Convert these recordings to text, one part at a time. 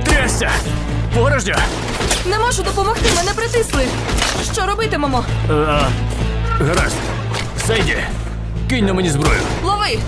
місця! Порожньо! Не можу допомогти, мене притисли. Що робитимемо? А, гаразд. Сейді, кинь на мені зброю. Лови!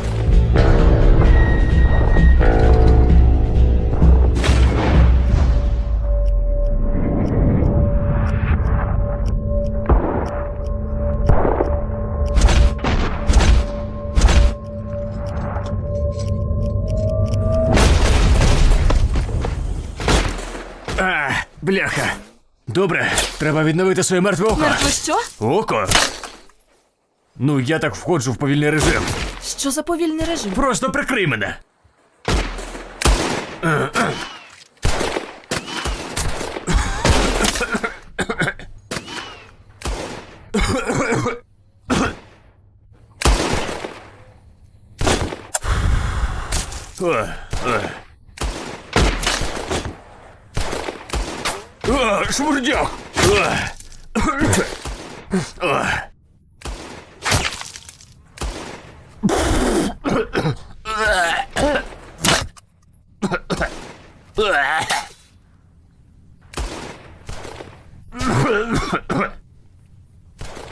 Бляха. Добре, треба відновити своє мертве око. Мертве що? Око? Ну, я так входжу в повільний режим. Що за повільний режим? Просто прикрий мене. О, о. Шмурдяк!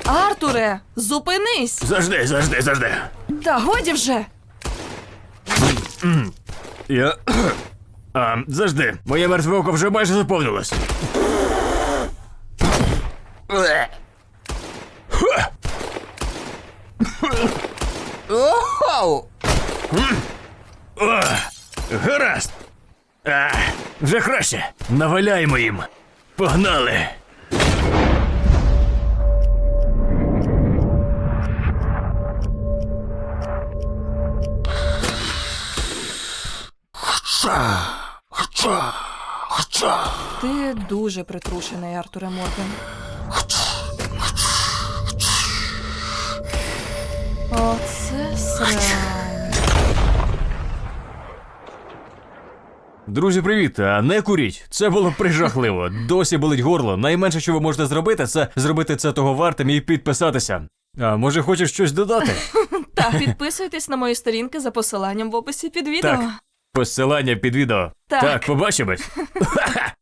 Артуре, зупинись! Завжди, завжди, завжди. Та годі вже! Я. А, завжди. Моє мертве око вже майже заповнилось. О, гаразд. А, вже краще. Наваляємо їм. Погнали. Ти дуже притрушений, Артуре Морган. Оце срань. Друзі, привіт! А не куріть. Це було прижахливо. Досі болить горло. Найменше, що ви можете зробити, це зробити це того вартим і підписатися. А може хочеш щось додати? Та підписуйтесь на мої сторінки за посиланням в описі під відео. Так. Посилання під відео. Так. так побачимось.